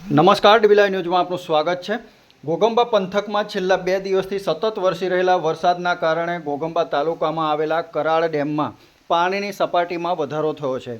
નમસ્કાર ડીબીલાઈ ન્યૂઝમાં આપનું સ્વાગત છે. ઘોગંબા પંથકમાં છેલ્લા બે દિવસથી સતત વરસી રહેલા વરસાદના કારણે ઘોગંબા તાલુકામાં આવેલા કરાળ ડેમમાં પાણીની સપાટીમાં વધારો થયો છે.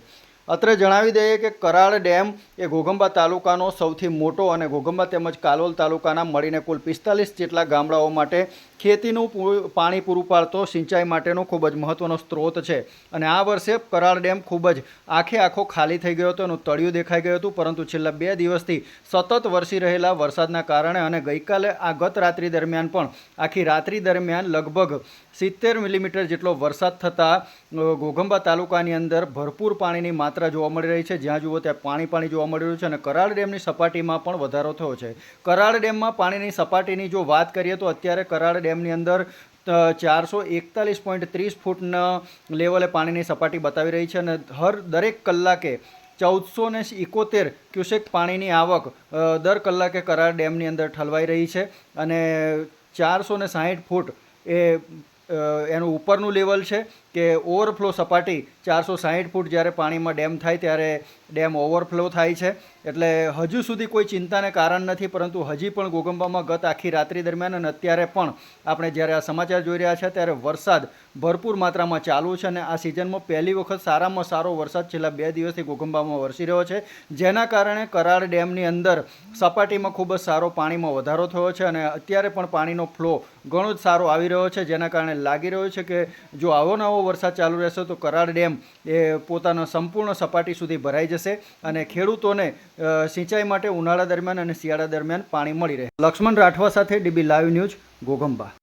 અત્રે જણાવી દઈએ કે કરાળ ડેમ એ ઘોઘંબા તાલુકાનો સૌથી મોટો અને ઘોઘંબા તેમજ કાલોલ તાલુકાના મળીને કુલ પિસ્તાલીસ જેટલા ગામડાઓ માટે ખેતીનું પાણી પૂરું પાડતો સિંચાઈ માટેનો ખૂબ જ મહત્ત્વનો સ્ત્રોત છે. અને આ વર્ષે કરાળ ડેમ ખૂબ જ આખે આખો ખાલી થઈ ગયો હતો, એનું તળિયું દેખાઈ ગયું હતું, પરંતુ છેલ્લા બે દિવસથી સતત વરસી રહેલા વરસાદના કારણે અને ગઈકાલે આ ગત રાત્રિ દરમિયાન પણ આખી રાત્રિ દરમિયાન લગભગ સિત્તેર મિલીમીટર જેટલો વરસાદ થતાં ઘોઘંબા તાલુકાની અંદર ભરપૂર પાણીની માત્રા જોવા મળી રહી છે. જ્યાં જુઓ ત્યાં પાણી પાણી જોવા મળી રહ્યું છે અને કરાળ ડેમની સપાટીમાં પણ વધારો થયો છે. કરાળ ડેમમાં પાણીની સપાટીની જો વાત કરીએ તો અત્યારે કરાળ ડેમની અંદર ચારસો એકતાલીસ પોઈન્ટ ત્રીસ ફૂટના લેવલે પાણીની સપાટી બતાવી રહી છે અને હર દરેક કલાકે ચૌદસો ને એકોતેર ક્યુસેક પાણીની આવક દર કલાકે કરાર ડેમની અંદર ઠલવાઈ રહી છે. અને ચારસો ને સાહીઠ ફૂટ એ એનું ઉપરનું લેવલ છે કે ઓવરફ્લો સપાટી ચારસો સાહીઠ ફૂટ જ્યારે પાણીમાં ડેમ થાય ત્યારે ડેમ ઓવરફ્લો થાય છે. એટલે હજુ સુધી કોઈ ચિંતાને કારણ નથી, પરંતુ હજી પણ ગોગંબામાં ગત આખી રાત્રિ દરમિયાન અને અત્યારે પણ આપણે જ્યારે આ સમાચાર જોઈ રહ્યા છે ત્યારે વરસાદ ભરપૂર માત્રામાં ચાલુ છે અને આ સિઝનમાં પહેલી વખત સારામાં સારો વરસાદ છેલ્લા બે દિવસથી ગોગંબામાં વરસી રહ્યો છે. જેના કારણે કરાર ડેમની અંદર સપાટીમાં ખૂબ જ સારો પાણીમાં વધારો થયો છે અને અત્યારે પણ પાણીનો ફ્લો ઘણો જ સારો આવી રહ્યો છે, જેના કારણે લાગી રહ્યો છે કે જો આવો નવો વરસાદ ચાલુ રહેશે તો કરાડ ડેમ એ પોતાનો સંપૂર્ણ સપાટી સુધી ભરાઈ જશે અને ખેડૂતોને સિંચાઈ માટે ઉનાળા દરમિયાન અને શિયાળા દરમિયાન પાણી મળી રહે. લક્ષ્મણ રાઠવા સાથે ડીબી લાઈવ ન્યૂઝ ઘોઘંબા